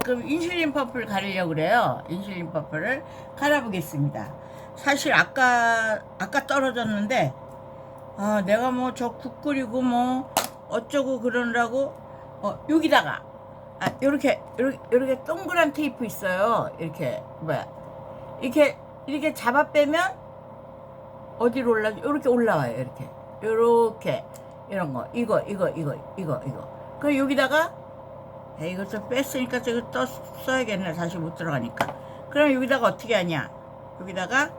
지금 인슐린 펌프를 가리려고 그래요. 인슐린 펌프를 갈아보겠습니다. 사실 아까 아까 떨어졌는데 아 내가 뭐 저 국 끓이고 뭐 어쩌고 그러느라고 어 여기다가 아 요렇게 요렇게 요렇게 동그란 테이프 있어요. 이렇게 뭐야 이렇게 이렇게 잡아 빼면 어디로 올라 요렇게 올라와요. 이렇게 요렇게 이런 거 이거 이거 이거 이거 이거 그 여기다가 야, 이것도 뺐으니까 저거 떠 써야겠네. 다시 못 들어가니까. 그럼 여기다가 어떻게 하냐? 여기다가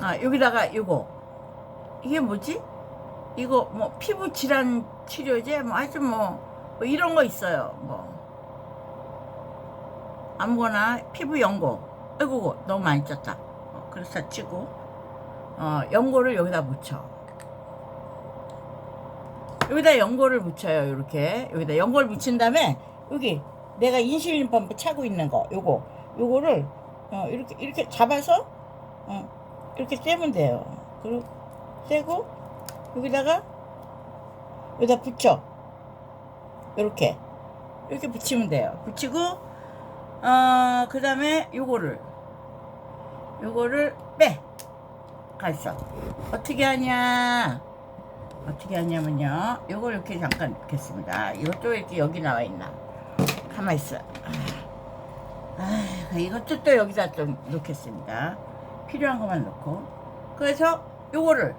아 여기다가 이거 이게 뭐지? 이거 뭐 피부 질환 치료제 뭐 하여튼 뭐, 뭐 이런 거 있어요. 뭐 아무거나 피부 연고. 아이고 너무 많이 쪘다. 어, 그래서 치고 어 연고를 여기다 묻혀. 여기다 연고를 묻혀요. 이렇게 여기다 연고를 묻힌 다음에 여기 내가 인슐린 펌프 차고 있는 거 요거 요거를 어, 이렇게 이렇게 잡아서 어, 이렇게 떼면 돼요. 그리고 떼고 여기다가 여기다 붙여 이렇게 이렇게 붙이면 돼요. 붙이고 어 그 다음에 요거를 요거를 빼 가있어 어떻게 하냐 어떻게 하냐면요. 요걸 이렇게 잠깐 넣겠습니다. 이것도 이렇게 여기 나와 있나? 가만 있어. 아, 아, 이것도 또 여기다 좀 넣겠습니다. 필요한 것만 넣고. 그래서 요거를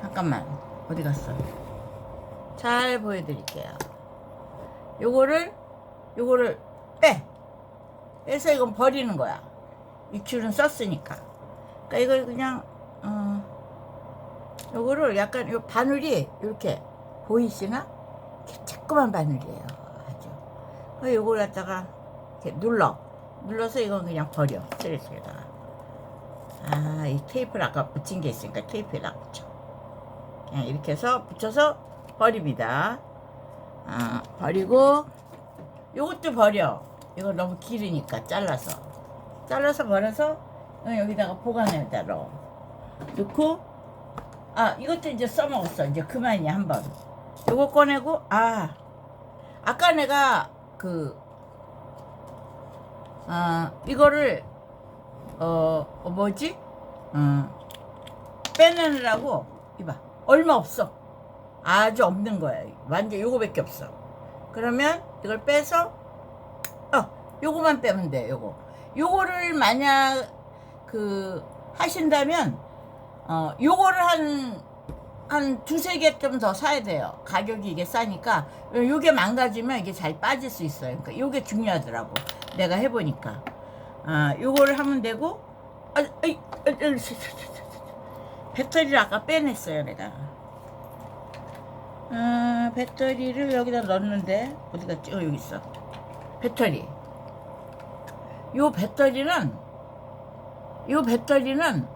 잠깐만 어디 갔어? 잘 보여드릴게요. 요거를 요거를 빼. 빼서 이건 버리는 거야. 이 줄은 썼으니까. 그러니까 이걸 그냥 어. 요거를 약간 요 바늘이 이렇게 보이시나? 이렇게 조그만 바늘이에요. 아주. 그 요걸 갖다가 이렇게 눌러. 눌러서 이건 그냥 버려. 쓰레기에다가. 아, 이 테이프를 아까 붙인 게 있으니까 테이프에다 붙여. 그냥 이렇게 해서 붙여서 버립니다. 아, 버리고 요것도 버려. 이거 너무 길으니까 잘라서. 잘라서 버려서 여기다가 보관에다 넣어. 넣고 아 이것도 이제 써먹었어. 이제 그만이야 한번. 요거 꺼내고 아. 아까 내가 그 아, 이거를 어, 어, 뭐지? 어, 빼내느라고 이봐. 얼마 없어. 아주 없는 거야. 완전 요거밖에 없어. 그러면 이걸 빼서 어 요거만 빼면 돼 요거. 요거를 만약 그 하신다면 어, 요거를 한, 한 두세 개 좀 더 사야 돼요. 가격이 이게 싸니까. 요게 망가지면 이게 잘 빠질 수 있어요. 그러니까 요게 중요하더라고. 내가 해보니까. 아, 요거를 하면 되고, 아, 아이, 아, 아, 배터리를 아까 빼냈어요, 내가. 아, 배터리를 여기다 넣었는데, 어디 갔지? 어, 여기 있어. 배터리. 요 배터리는, 요 배터리는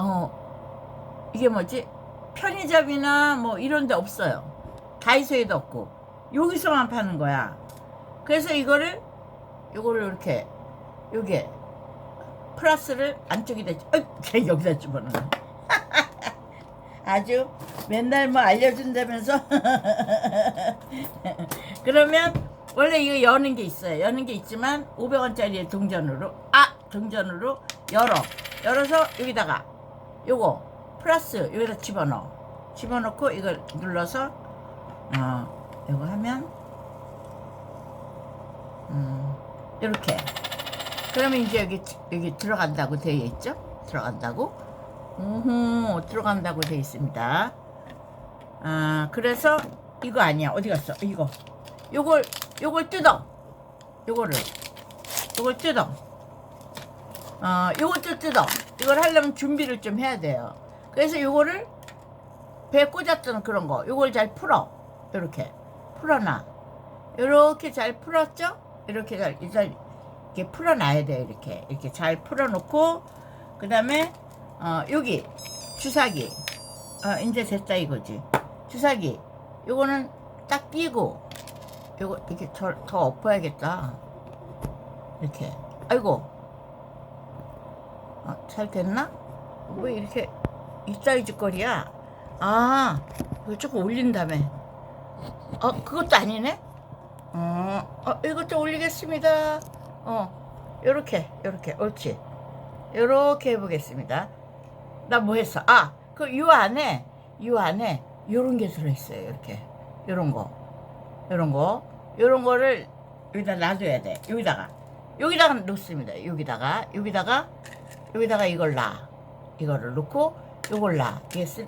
어. 이게 뭐지? 편의점이나 뭐 이런 데 없어요. 다이소에도 없고. 여기서만 파는 거야. 그래서 이거를 요거를 이렇게 요게 플러스를 안쪽에다 어이 여기다 집어넣어 아주 맨날 뭐 알려준다면서? 그러면 원래 이거 여는 게 있어요. 여는 게 있지만 500원짜리 동전으로 아 동전으로 열어. 열어서 여기다가 요거 플러스 여기다 집어넣어. 집어넣고 이걸 눌러서 어 요거 하면 음 이렇게. 그러면 이제 여기 여기 들어간다고 되어 있죠? 들어간다고? 우후 들어간다고 되어 있습니다. 아 그래서 이거 아니야. 어디 갔어? 이거. 요걸 요걸 뜯어. 요거를. 요걸 뜯어. 어, 요것도 뜯어. 이걸 하려면 준비를 좀 해야 돼요. 그래서 요거를 배에 꽂았던 그런 거, 요걸 잘 풀어. 요렇게. 풀어놔. 요렇게 잘 풀었죠? 이렇게 잘, 잘, 이렇게 풀어놔야 돼요. 이렇게. 이렇게 잘 풀어놓고, 그 다음에, 어, 여기, 주사기. 어, 이제 됐다 이거지. 주사기. 요거는 딱 끼고, 요거, 이렇게 더, 더 엎어야겠다. 이렇게. 아이고. 어, 잘 됐나? 왜 이렇게 이 사이즈 거리야? 아, 이거 조금 올린 다음에 어, 그것도 아니네? 어, 어, 이것도 올리겠습니다. 어, 요렇게, 요렇게, 옳지. 요렇게 해보겠습니다. 나 뭐 했어? 아, 그 요 안에, 요 안에 요런 게 들어있어요. 이렇게. 요런 거. 요런 거. 요런 거를 여기다 놔둬야 돼. 여기다가. 여기다가 놓습니다. 여기다가. 여기다가. 여기다가 이걸 놔. 이거를 놓고 요걸 놔. 이게 쓰.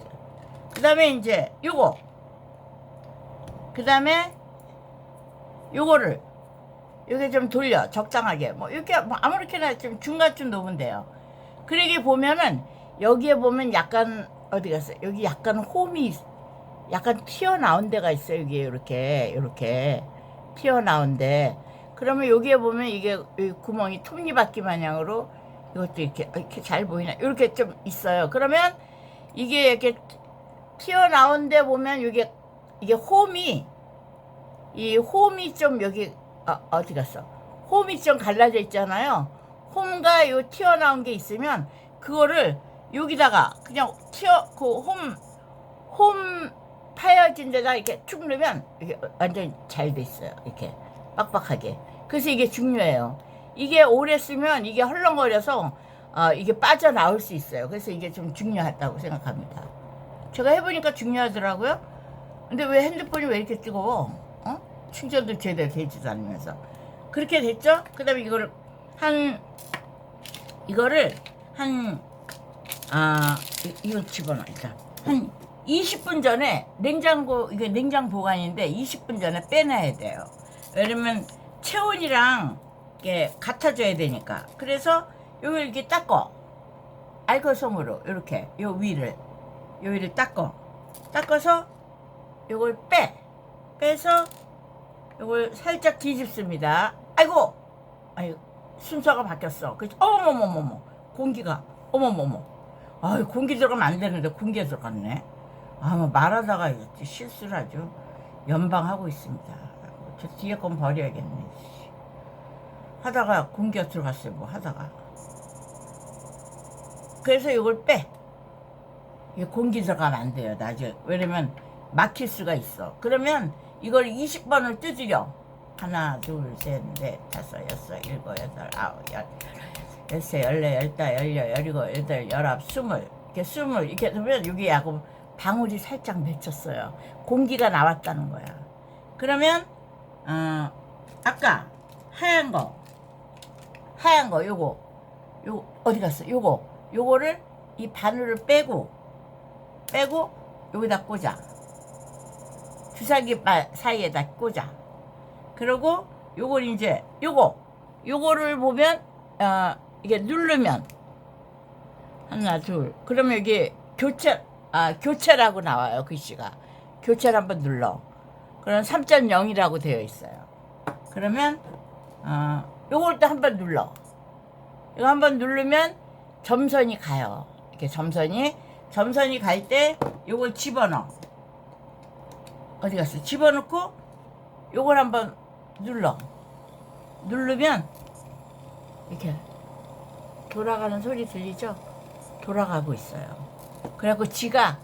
그 다음에 이제 요거. 그 다음에 요거를 요게 좀 돌려 적당하게 뭐 이렇게 뭐 아무렇게나 좀 중간쯤 놓으면 돼요. 그러게 보면은 여기에 보면 약간 어디 갔어? 여기 약간 홈이 약간 튀어나온 데가 있어요. 여기 이렇게 이렇게 튀어나온 데 그러면 여기에 보면 이게 이 구멍이 톱니바퀴 마냥으로 이것도 이렇게 이렇게 잘 보이나 이렇게 좀 있어요. 그러면 이게 이렇게 튀어나온 데 보면 이게 이게 홈이 이 홈이 좀 여기 어, 어디 갔어? 홈이 좀 갈라져 있잖아요. 홈과 요 튀어나온 게 있으면 그거를 여기다가 그냥 튀어 그 홈 홈 파여진 데다 이렇게 쭉 넣으면 이게 완전 잘 돼 있어요. 이렇게 빡빡하게. 그래서 이게 중요해요. 이게 오래 쓰면 이게 헐렁거려서 어, 이게 빠져나올 수 있어요. 그래서 이게 좀 중요하다고 생각합니다. 제가 해보니까 중요하더라고요. 근데 왜 핸드폰이 왜 이렇게 뜨거워? 어? 충전도 제대로 되지도 않으면서. 그렇게 됐죠? 그 다음에 이거를 한, 이거를 한, 아, 이- 이거 집어넣어, 일단. 한 20분 전에 냉장고, 이게 냉장 보관인데 20분 전에 빼놔야 돼요. 왜냐면 체온이랑 이게 같아져야 되니까. 그래서 요걸 이렇게 닦어. 알코솜으로, 이렇게, 요 위를, 요 위를 닦어. 닦아서 요걸 빼. 빼서 요걸 살짝 뒤집습니다. 아이고! 아이고, 순서가 바뀌었어. 그치? 어머머머머머. 공기가. 어머머머. 아유, 공기 들어가면 안 되는데 공기가 들어갔네. 아, 뭐 말하다가 실수를 아주 연방하고 있습니다. 저 뒤에 건 버려야겠네. 씨. 하다가 공기가 들어갔어요, 뭐 하다가. 그래서 이걸 빼. 이게 공기 들어가면 안 돼요, 나중에. 왜냐면 막힐 수가 있어. 그러면 이걸 20번을 두드려. 하나, 둘, 셋, 넷, 다섯, 여섯, 일곱, 여덟, 아홉, 열, 열세, 열네, 열다, 열여, 열일곱, 여덟, 열아홉, 스물. 이렇게 스물. 이렇게 되면 여기 야구 방울이 살짝 맺혔어요. 공기가 나왔다는 거야. 그러면, 어, 아까 하얀 거, 하얀 거, 요거, 요, 어디 갔어? 요거, 요거를 이 바늘을 빼고, 빼고, 여기다 꽂아. 주사기 바 사이에다 꽂아. 그리고 요걸 이제, 요거, 요거를 보면, 어, 이게 누르면, 하나, 둘. 그러면 여기 교체, 아, 교체라고 나와요, 글씨가. 교체를 한번 눌러. 그럼 3.0이라고 되어 있어요. 그러면, 어, 요걸 또 한 번 눌러. 이거 한 번 누르면 점선이 가요. 이렇게 점선이, 점선이 갈 때 요걸 집어넣어. 어디 갔어? 집어넣고 요걸 한번 눌러. 누르면 이렇게 돌아가는 소리 들리죠? 돌아가고 있어요. 그래갖고 지가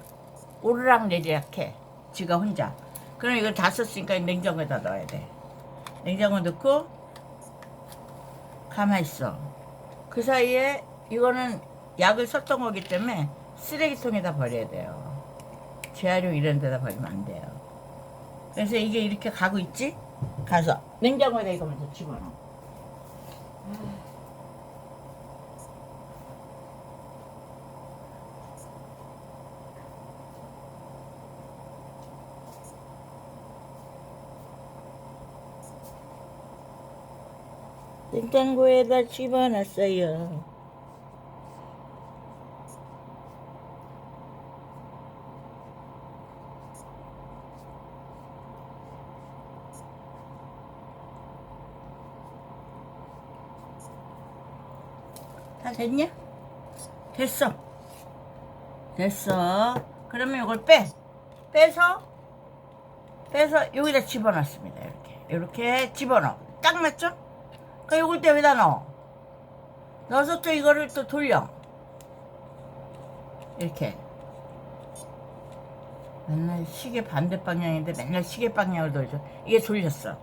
오르락 내리락 해. 지가 혼자. 그럼 이걸 다 썼으니까 냉장고에다 넣어야 돼. 냉장고 넣고 가만히 있어. 그 사이에 이거는 약을 썼던 거기 때문에 쓰레기통에다 버려야 돼요. 재활용 이런 데다 버리면 안 돼요. 그래서 이게 이렇게 가고 있지? 가서 냉장고에다 이거 먼저 집어넣어. 냉장고에다 집어넣었어요. 다 됐냐? 됐어. 됐어. 그러면 이걸 빼. 빼서 빼서 여기다 집어넣습니다. 이렇게 이렇게 집어넣어. 딱 맞죠? 그 이걸 때 여기다 넣어. 넣어서 또 이거를 또 돌려. 이렇게. 맨날 시계 반대 방향인데 맨날 시계 방향을 돌죠. 이게 돌렸어.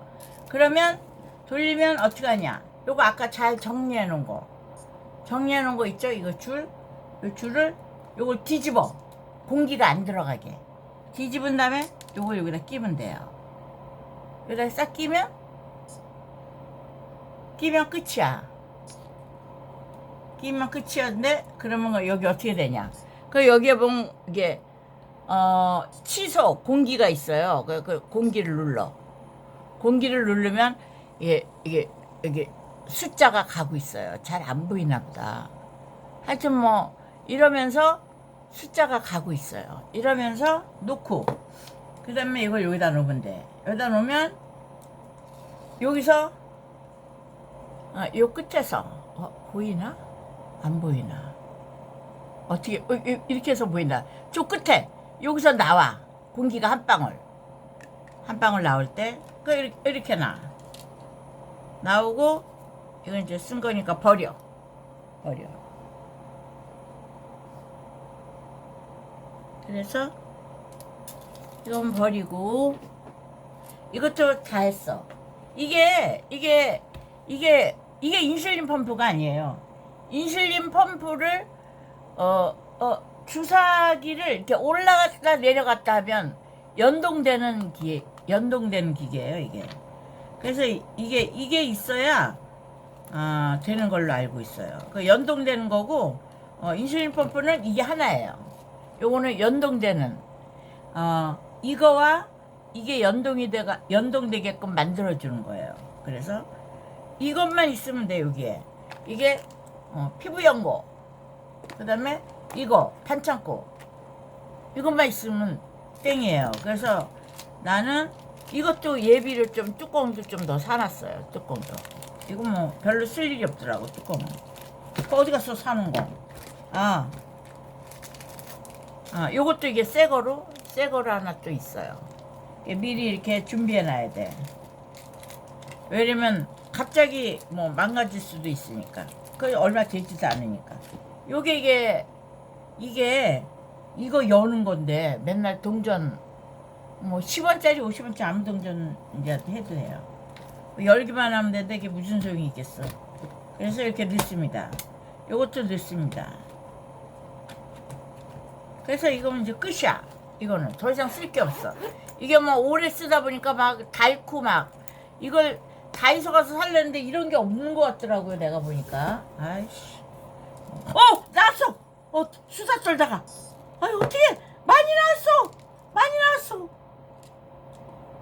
그러면 돌리면 어떻게 하냐? 요거 아까 잘 정리해 놓은 거. 정리해 놓은 거 있죠? 이거 줄. 요 줄을 요걸 뒤집어. 공기가 안 들어가게. 뒤집은 다음에 요거 여기다 끼면 돼요. 여기다 싹 끼면 끼면 끝이야. 끼면 끝이었는데 그러면 여기 어떻게 되냐? 그 여기에 보면 이게 어 취소 공기가 있어요. 그, 그 공기를 눌러. 공기를 누르면 이게 이게 이게 숫자가 가고 있어요. 잘 안 보이나 보다. 하여튼 뭐 이러면서 숫자가 가고 있어요. 이러면서 놓고 그 다음에 이걸 여기다 놓으면 돼. 여기다 놓으면 여기서 아, 요 끝에서 어, 보이나? 안 보이나? 어떻게 어, 이- 이렇게 해서 보인다. 저 끝에 여기서 나와 공기가 한 방울 한 방울 나올 때 그 이렇게, 이렇게 나 나오고 이건 이제 쓴 거니까 버려 버려. 그래서 이건 버리고 이것도 다 했어. 이게 이게 이게 이게 인슐린 펌프가 아니에요. 인슐린 펌프를 어, 어, 주사기를 이렇게 올라갔다 내려갔다 하면 연동되는 기 연동되는 기계예요, 이게. 그래서 이- 이게 이게 있어야 아, 되는 걸로 알고 있어요. 그 연동되는 거고 어, 인슐린 펌프는 이게 하나예요. 요거는 연동되는 어, 이거와 이게 연동이 돼가 연동되게끔 만들어 주는 거예요. 그래서 이것만 있으면 돼 여기에 이게 어, 피부 연고 그 다음에 이거 탄창고 이것만 있으면 땡이에요. 그래서 나는 이것도 예비를 좀 뚜껑도 좀 더 사놨어요. 뚜껑도 이거 뭐 별로 쓸 일이 없더라고 뚜껑은. 어디 가서 사는 거? 아, 아 요것도 이게 새 거로 새 거로 하나 또 있어요. 미리 이렇게 준비해 놔야 돼. 왜냐면 갑자기 뭐 망가질 수도 있으니까. 그 얼마 되지도 않으니까. 요게 이게 이게 이거 여는 건데 맨날 동전 뭐 10원짜리 50원짜리 아무 동전 이제 해도 돼요. 뭐 열기만 하면 되는데 이게 무슨 소용이 있겠어. 그래서 이렇게 넣습니다. 요것도 넣습니다. 그래서 이거는 이제 끝이야. 이거는 더 이상 쓸 게 없어. 이게 뭐 오래 쓰다 보니까 막 닳고 막 이걸 다이소 가서 살려는데 이런 게 없는 것 같더라고요 내가 보니까. 아이씨. 어 나왔어! 어 수다 떨다가. 아 어떻게? 많이 나왔어! 많이 나왔어!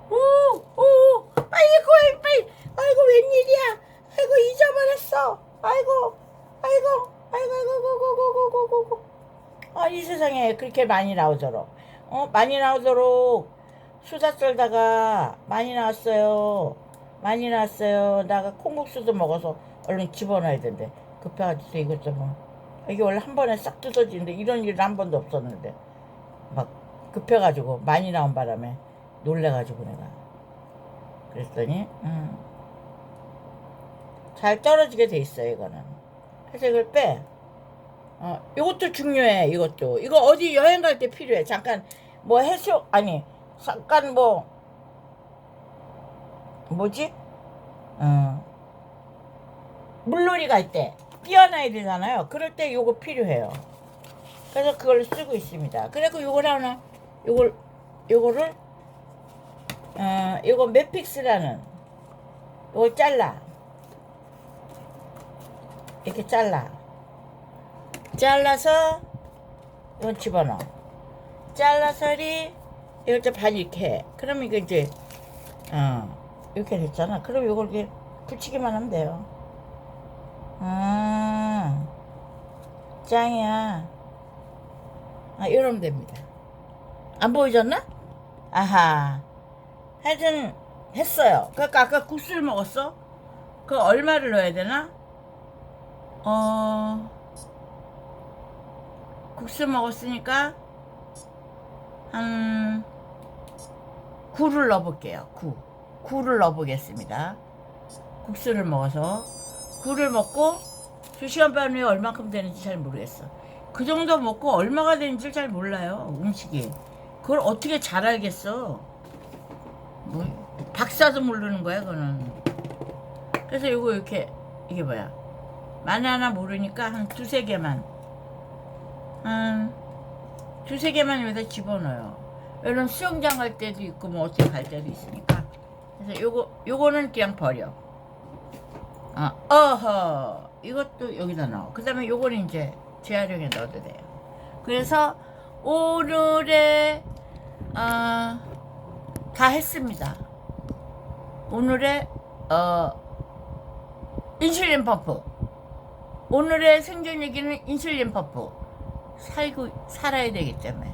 오오 빨리 구해 빨리. 아이고 웬일이야. 아이고 잊어버렸어. 아이고 아이고 아이고 아이고 고고고고고고. 아이 세상에 그렇게 많이 나오더라 어 많이 나오도록. 수다 떨다가 많이 나왔어요. 많이 나왔어요. 나가 콩국수도 먹어서 얼른 집어넣어야 된대. 급해가지고 이것 좀. 이게 원래 한 번에 싹 뜯어지는데 이런 일은 한 번도 없었는데. 막 급해가지고 많이 나온 바람에 놀래가지고 내가. 그랬더니, 음. 잘 떨어지게 돼 있어요, 이거는. 그래서 빼. 어, 이것도 중요해, 이것도. 이거 어디 여행 갈 때 필요해. 잠깐, 뭐 해수, 아니, 잠깐 뭐, 뭐지? 어, 물놀이 갈 때, 뛰어나야 되잖아요. 그럴 때 요거 필요해요. 그래서 그걸 쓰고 있습니다. 그래서 요걸 하나, 요걸, 요거를, 어, 요거 매픽스라는, 요걸 잘라. 이렇게 잘라. 잘라서 이건 집어넣어. 잘라서리 이걸 좀반 이렇게 해. 그럼 이거 이제 어 이렇게 됐잖아. 그럼 이걸 이렇게 붙이기만 하면 돼요. 아 짱이야. 아 이러면 됩니다. 안 보이졌나? 아하. 하여튼 했어요. 그러니까 아까 국수를 먹었어. 그 얼마를 넣어야 되나? 어. 국수 먹었으니까 한 9를 넣어볼게요. 9. 9를 넣어보겠습니다. 국수를 먹어서 9를 먹고 2시간 반 후에 얼마큼 되는지 잘 모르겠어. 그 정도 먹고 얼마가 되는지 잘 몰라요. 음식이. 그걸 어떻게 잘 알겠어? 뭐 박사도 모르는 거야 그거는. 그래서 이거 이렇게 이게 뭐야? 만에 하나 모르니까 한 두세 개만 한 두세 개만 여기다 집어넣어요. 이런 수영장 갈 때도 있고 뭐 어디 갈 때도 있으니까. 그래서 요거 요거는 그냥 버려. 아, 어허. 이것도 여기다 넣어. 그 다음에 요거는 이제 재활용에 넣어도 돼요. 그래서 오늘의 아, 다 했습니다. 오늘의 어 인슐린 펌프. 오늘의 생존 얘기는 인슐린 펌프. 살고 살아야 되기 때문에.